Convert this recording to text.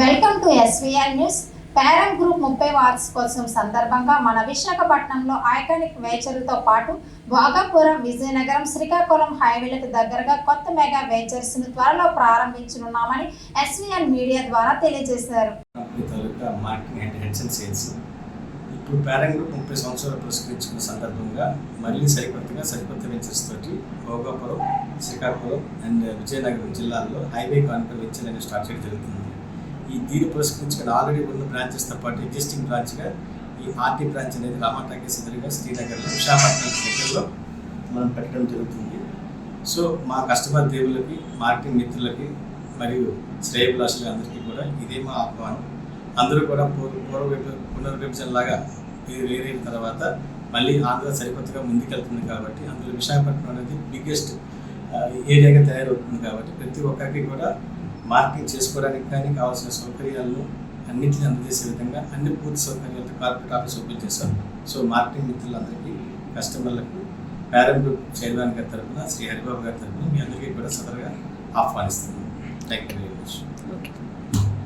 Welcome to SVR news parent group ముప్పై వార్షికోత్సవం సందర్భంగా మన విశాఖపట్నంలో ఐకానిక్ వేచర్లతో పాటు భోగాపురం విజయనగరం శ్రీకాకుళం హైవేలకు దగ్గరగా కొత్త మెగా వేచర్స్ను త్వరలో ప్రారంభించనున్నామని ఎస్వీఎన్ మీడియా ద్వారా తెలియజేశారు. ఇప్పుడు పేరెంట్ గ్రూప్ ముప్పై సంవత్సరాలు పురస్కరించుకున్న సందర్భంగా మళ్ళీ సరికొత్తగా సరికొత్త వెంచర్స్ తోటి భోగాపురం శ్రీకాకుళం అండ్ విజయనగరం జిల్లాల్లో హైవే కాన్పర్ వెంచర్ అనేది స్టార్ట్ చేయడం జరుగుతుంది. ఈ దీన్ని పురస్కరించుకుని ఆల్రెడీ ఉన్న బ్రాంచెస్తో పాటు ఎగ్జిస్టింగ్ బ్రాంచ్గా ఈ ఆర్టీ బ్రాంచ్ అనేది రామాటాకేస్ ఎదురుగా శ్రీనగర్లో విశాఖపట్నం దగ్గరలో మనం పెట్టడం జరుగుతుంది. సో మా కస్టమర్ దేవులకి మార్కెటింగ్ మిత్రులకి మరియు శ్రేయభిలాషులు అందరికీ కూడా ఇదే మా ఆహ్వానం. అందరూ కూడా పూర్వ పూర్వ పునర్విభజన లాగా వేరైన తర్వాత మళ్ళీ ఆంధ్ర సరికొత్తగా ముందుకెళ్తుంది కాబట్టి అందులో విశాఖపట్నం అనేది బిగ్గెస్ట్ ఏరియాగా తయారవుతుంది కాబట్టి ప్రతి ఒక్కరికి కూడా మార్కెటింగ్ చేసుకోవడానికి కానీ కావాల్సిన సౌకర్యాలను అన్నింటినీ అందజేసే విధంగా అన్ని పూర్తి సౌకర్యాలతో కార్పొరేట్ ఆఫీస్ ఓపెన్ చేశారు. సో మార్కెటింగ్ మిత్రులందరికీ కస్టమర్లకు పేరెంట్ చైర్మన్ గారి తరఫున శ్రీ హరిబాబు గారి తరఫున మీ అందరికీ కూడా సదరుగా ఆహ్వానిస్తున్నాను. Thank you very much. Okay.